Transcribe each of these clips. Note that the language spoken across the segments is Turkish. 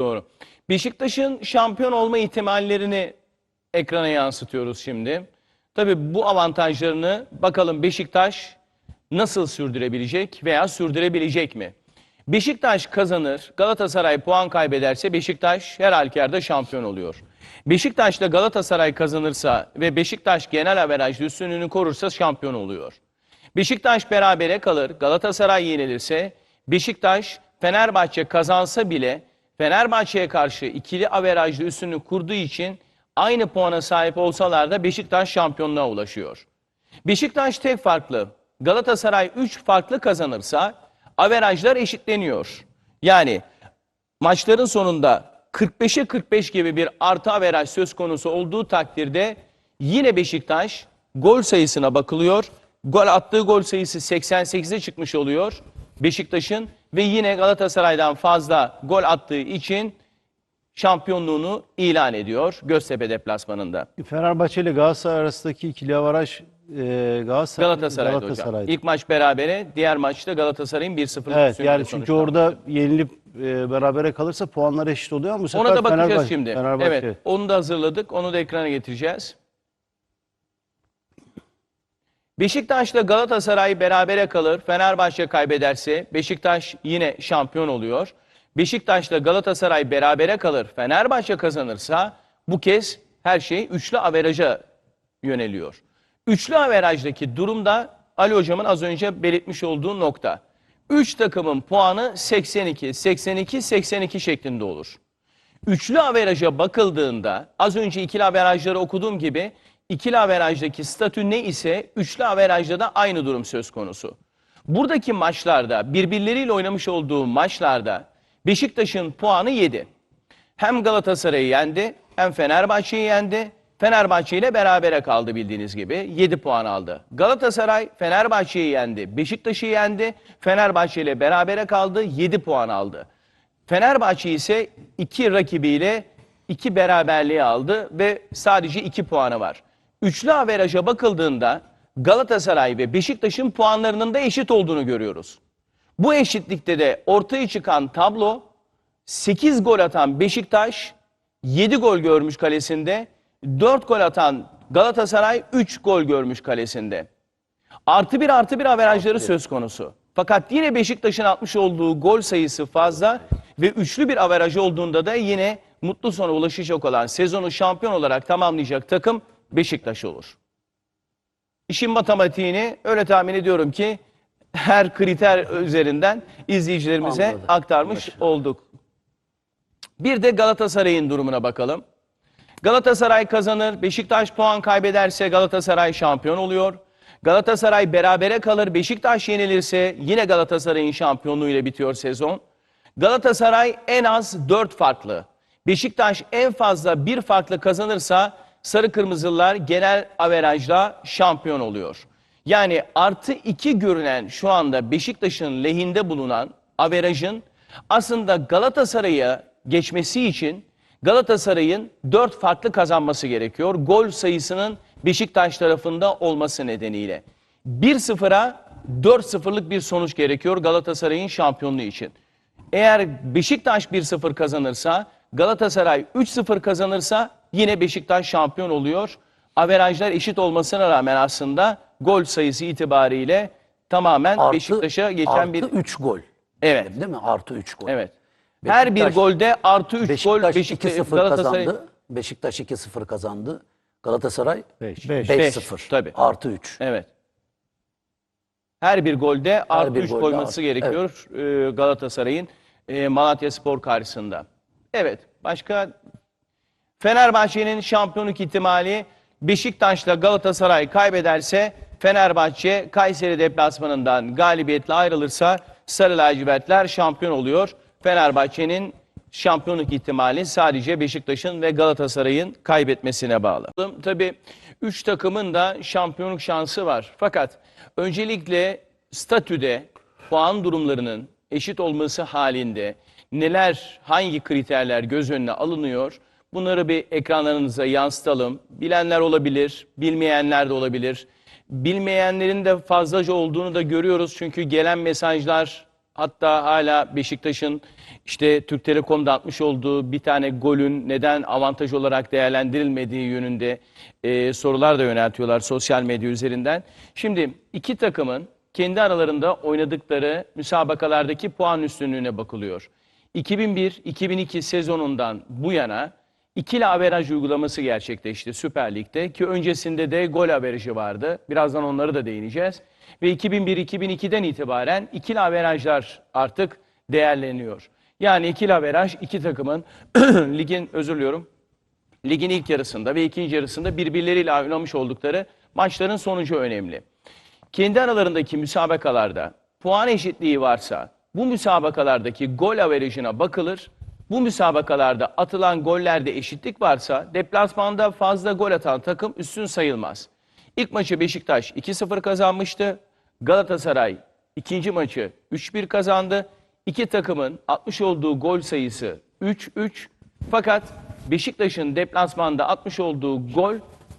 Doğru. Beşiktaş'ın şampiyon olma ihtimallerini ekrana yansıtıyoruz şimdi. Tabii bu avantajlarını bakalım Beşiktaş nasıl sürdürebilecek veya sürdürebilecek mi? Beşiktaş kazanır, Galatasaray puan kaybederse Beşiktaş her halükarda şampiyon oluyor. Beşiktaş'la Galatasaray kazanırsa ve Beşiktaş genel averajlı üstünlüğünü korursa şampiyon oluyor. Beşiktaş berabere kalır, Galatasaray yenilirse Beşiktaş Fenerbahçe kazansa bile Fenerbahçe'ye karşı ikili averajlı üstünlük kurduğu için aynı puana sahip olsalar da Beşiktaş şampiyonluğa ulaşıyor. Beşiktaş tek farklı, Galatasaray 3 farklı kazanırsa averajlar eşitleniyor. Yani maçların sonunda 45'e 45 gibi bir artı averaj söz konusu olduğu takdirde yine Beşiktaş gol sayısına bakılıyor. Gol attığı gol sayısı 88'e çıkmış oluyor Beşiktaş'ın ve yine Galatasaray'dan fazla gol attığı için şampiyonluğunu ilan ediyor Göztepe deplasmanında. Fenerbahçe ile Galatasaray arasındaki ikili avaraj e, Galatasaray Galatasaray'da hocam. Galatasaray'da. İlk maç berabere, diğer maçta Galatasaray'ın 1-0 Evet yani çünkü orada yenilip e, berabere kalırsa puanlar eşit oluyor ama bu sefer Ona da bakacağız Fenerbahçe- şimdi. Fenerbahçe. Evet, onu da hazırladık. Onu da ekrana getireceğiz. Beşiktaş'la Galatasaray berabere kalır. Fenerbahçe kaybederse Beşiktaş yine şampiyon oluyor. Beşiktaş'la Galatasaray berabere kalır. Fenerbahçe kazanırsa bu kez her şey üçlü averaja yöneliyor. Üçlü averajdaki durumda Ali Hocam'ın az önce belirtmiş olduğu nokta. Üç takımın puanı 82, 82, 82 şeklinde olur. Üçlü averaja bakıldığında az önce ikili averajları okuduğum gibi ikili averajdaki statü ne ise üçlü averajda da aynı durum söz konusu. Buradaki maçlarda birbirleriyle oynamış olduğu maçlarda Beşiktaş'ın puanı 7. Hem Galatasaray'ı yendi hem Fenerbahçe'yi yendi. Fenerbahçe ile berabere kaldı bildiğiniz gibi. 7 puan aldı. Galatasaray Fenerbahçe'yi yendi. Beşiktaş'ı yendi. Fenerbahçe ile berabere kaldı. 7 puan aldı. Fenerbahçe ise iki rakibiyle iki beraberliği aldı ve sadece iki puanı var. Üçlü averaja bakıldığında Galatasaray ve Beşiktaş'ın puanlarının da eşit olduğunu görüyoruz. Bu eşitlikte de ortaya çıkan tablo 8 gol atan Beşiktaş 7 gol görmüş kalesinde, 4 gol atan Galatasaray 3 gol görmüş kalesinde. Artı bir artı bir averajları söz konusu. Fakat yine Beşiktaş'ın atmış olduğu gol sayısı fazla ve üçlü bir averaj olduğunda da yine mutlu sona ulaşacak olan sezonu şampiyon olarak tamamlayacak takım Beşiktaş olur. İşin matematiğini öyle tahmin ediyorum ki her kriter üzerinden izleyicilerimize Anladım. aktarmış olduk. Bir de Galatasaray'ın durumuna bakalım. Galatasaray kazanır, Beşiktaş puan kaybederse Galatasaray şampiyon oluyor. Galatasaray berabere kalır, Beşiktaş yenilirse yine Galatasaray'ın şampiyonluğuyla bitiyor sezon. Galatasaray en az 4 farklı. Beşiktaş en fazla bir farklı kazanırsa Sarı Kırmızılılar genel averajla şampiyon oluyor. Yani artı 2 görünen şu anda Beşiktaş'ın lehinde bulunan averajın aslında Galatasaray'a geçmesi için Galatasaray'ın 4 farklı kazanması gerekiyor. Gol sayısının Beşiktaş tarafında olması nedeniyle. 1-0'a 4-0'lık bir sonuç gerekiyor Galatasaray'ın şampiyonluğu için. Eğer Beşiktaş 1-0 kazanırsa, Galatasaray 3-0 kazanırsa yine Beşiktaş şampiyon oluyor. Averajlar eşit olmasına rağmen aslında gol sayısı itibariyle tamamen Artı- Beşiktaş'a geçen artı bir 3 gol. Evet. Değil mi? Artı 3 gol. Evet. Her bir Beşiktaş- golde artı 3 gol Beşiktaş Beşiktaş 2-0 Galatasaray kazandı. Beşiktaş 2-0 kazandı. Galatasaray Beş. 5-0. tabii. Artı 3. Evet. Her bir golde artı bir 3 golde koyması artı- gerekiyor e, Galatasaray'ın e, Malatya Spor karşısında. Evet. Başka Fenerbahçe'nin şampiyonluk ihtimali Beşiktaş'la Galatasaray kaybederse Fenerbahçe Kayseri deplasmanından galibiyetle ayrılırsa Sarı lacivertler şampiyon oluyor. Fenerbahçe'nin şampiyonluk ihtimali sadece Beşiktaş'ın ve Galatasaray'ın kaybetmesine bağlı. Tabii 3 takımın da şampiyonluk şansı var. Fakat öncelikle statüde puan durumlarının eşit olması halinde neler, hangi kriterler göz önüne alınıyor? Bunları bir ekranlarınıza yansıtalım. Bilenler olabilir, bilmeyenler de olabilir. Bilmeyenlerin de fazlaca olduğunu da görüyoruz. Çünkü gelen mesajlar hatta hala Beşiktaş'ın işte Türk Telekom'da atmış olduğu bir tane golün neden avantaj olarak değerlendirilmediği yönünde e, sorular da yöneltiyorlar sosyal medya üzerinden. Şimdi iki takımın kendi aralarında oynadıkları müsabakalardaki puan üstünlüğüne bakılıyor. 2001-2002 sezonundan bu yana ikili averaj uygulaması gerçekleşti Süper Lig'de ki öncesinde de gol averajı vardı. Birazdan onları da değineceğiz. Ve 2001-2002'den itibaren ikili averajlar artık değerleniyor. Yani ikili averaj iki takımın ligin özür diliyorum ligin ilk yarısında ve ikinci yarısında birbirleriyle oynamış oldukları maçların sonucu önemli. Kendi aralarındaki müsabakalarda puan eşitliği varsa bu müsabakalardaki gol averajına bakılır. Bu müsabakalarda atılan gollerde eşitlik varsa deplasmanda fazla gol atan takım üstün sayılmaz. İlk maçı Beşiktaş 2-0 kazanmıştı. Galatasaray ikinci maçı 3-1 kazandı. İki takımın atmış olduğu gol sayısı 3-3. Fakat Beşiktaş'ın deplasmanda atmış olduğu gol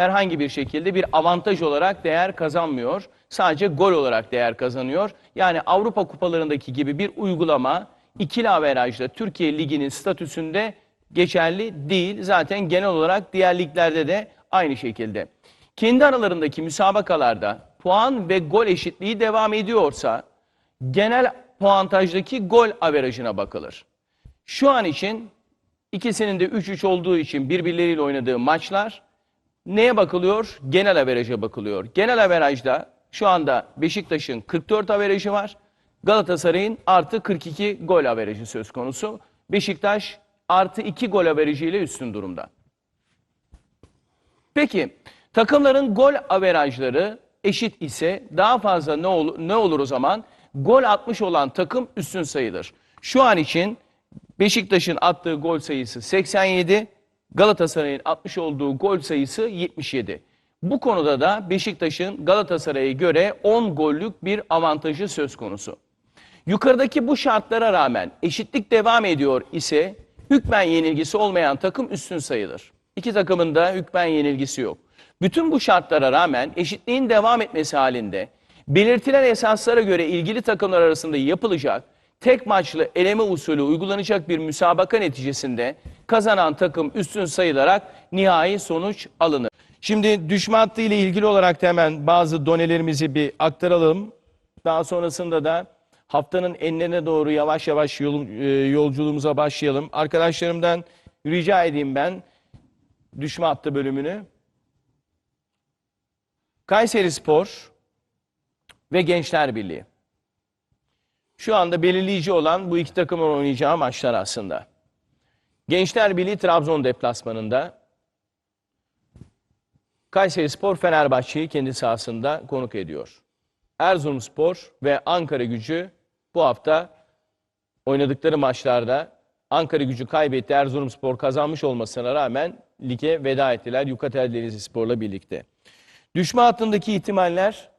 herhangi bir şekilde bir avantaj olarak değer kazanmıyor. Sadece gol olarak değer kazanıyor. Yani Avrupa kupalarındaki gibi bir uygulama ikili averajla Türkiye Ligi'nin statüsünde geçerli değil. Zaten genel olarak diğer liglerde de aynı şekilde. Kendi aralarındaki müsabakalarda puan ve gol eşitliği devam ediyorsa genel puantajdaki gol averajına bakılır. Şu an için ikisinin de 3-3 olduğu için birbirleriyle oynadığı maçlar neye bakılıyor? Genel averaja bakılıyor. Genel averajda şu anda Beşiktaş'ın 44 averajı var. Galatasaray'ın artı 42 gol averajı söz konusu. Beşiktaş artı 2 gol averajı ile üstün durumda. Peki takımların gol averajları eşit ise daha fazla ne, ol- ne olur o zaman? Gol atmış olan takım üstün sayılır. Şu an için Beşiktaş'ın attığı gol sayısı 87, Galatasaray'ın atmış olduğu gol sayısı 77. Bu konuda da Beşiktaş'ın Galatasaray'a göre 10 gollük bir avantajı söz konusu. Yukarıdaki bu şartlara rağmen eşitlik devam ediyor ise hükmen yenilgisi olmayan takım üstün sayılır. İki takımın da hükmen yenilgisi yok. Bütün bu şartlara rağmen eşitliğin devam etmesi halinde belirtilen esaslara göre ilgili takımlar arasında yapılacak tek maçlı eleme usulü uygulanacak bir müsabaka neticesinde kazanan takım üstün sayılarak nihai sonuç alınır. Şimdi düşme hattı ile ilgili olarak da hemen bazı donelerimizi bir aktaralım. Daha sonrasında da haftanın enlerine doğru yavaş yavaş yol- e, yolculuğumuza başlayalım. Arkadaşlarımdan rica edeyim ben düşme hattı bölümünü. Kayseri Spor ve Gençler Birliği. Şu anda belirleyici olan bu iki takımın oynayacağı maçlar aslında. Gençler Birliği Trabzon deplasmanında. Kayseri Spor Fenerbahçe'yi kendi sahasında konuk ediyor. Erzurumspor ve Ankara Gücü bu hafta oynadıkları maçlarda Ankara Gücü kaybetti. Erzurumspor kazanmış olmasına rağmen lige veda ettiler Yukatel Denizli Spor'la birlikte. Düşme hattındaki ihtimaller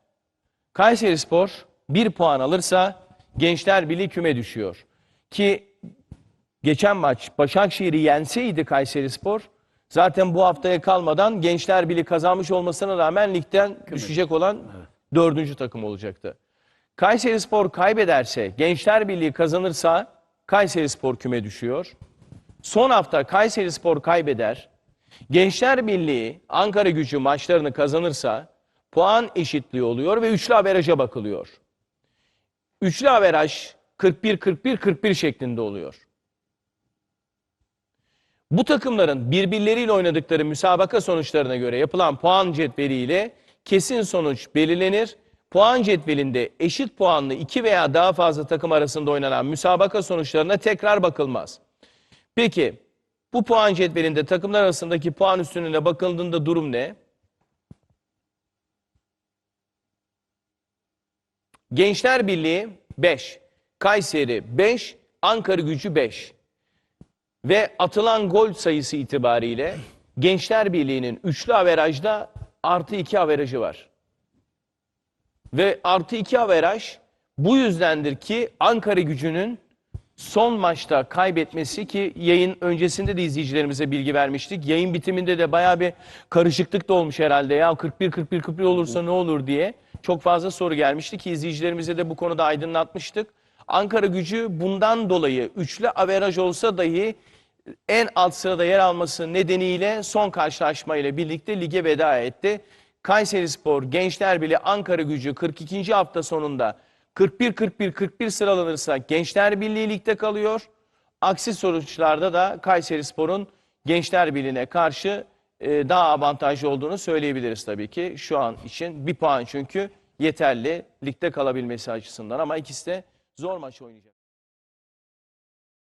Kayseri Spor 1 puan alırsa Gençler Birliği küme düşüyor. Ki geçen maç Başakşehir'i yenseydi Kayseri Spor zaten bu haftaya kalmadan Gençler Birliği kazanmış olmasına rağmen ligden düşecek olan dördüncü takım olacaktı. Kayseri Spor kaybederse Gençler Birliği kazanırsa Kayseri Spor küme düşüyor. Son hafta Kayseri Spor kaybeder. Gençler Birliği Ankara gücü maçlarını kazanırsa puan eşitliği oluyor ve üçlü averaja bakılıyor. Üçlü averaj 41-41-41 şeklinde oluyor. Bu takımların birbirleriyle oynadıkları müsabaka sonuçlarına göre yapılan puan cetveliyle kesin sonuç belirlenir. Puan cetvelinde eşit puanlı iki veya daha fazla takım arasında oynanan müsabaka sonuçlarına tekrar bakılmaz. Peki bu puan cetvelinde takımlar arasındaki puan üstünlüğüne bakıldığında durum ne? Gençler Birliği 5, Kayseri 5, Ankara Gücü 5. Ve atılan gol sayısı itibariyle Gençler Birliği'nin üçlü averajda artı 2 averajı var. Ve artı 2 averaj bu yüzdendir ki Ankara Gücü'nün son maçta kaybetmesi ki yayın öncesinde de izleyicilerimize bilgi vermiştik. Yayın bitiminde de bayağı bir karışıklık da olmuş herhalde. Ya 41-41-41 olursa ne olur diye çok fazla soru gelmişti ki izleyicilerimize de bu konuda aydınlatmıştık. Ankara gücü bundan dolayı üçlü averaj olsa dahi en alt sırada yer alması nedeniyle son karşılaşma ile birlikte lige veda etti. Kayseri Spor, Gençler Birliği, Ankara gücü 42. hafta sonunda 41-41-41 sıralanırsa Gençler Birliği ligde kalıyor. Aksi sonuçlarda da Kayseri Spor'un Gençler Birliği'ne karşı e, daha avantajlı olduğunu söyleyebiliriz tabii ki. Şu an için bir puan çünkü yeterli ligde kalabilmesi açısından ama ikisi de zor maç oynayacak.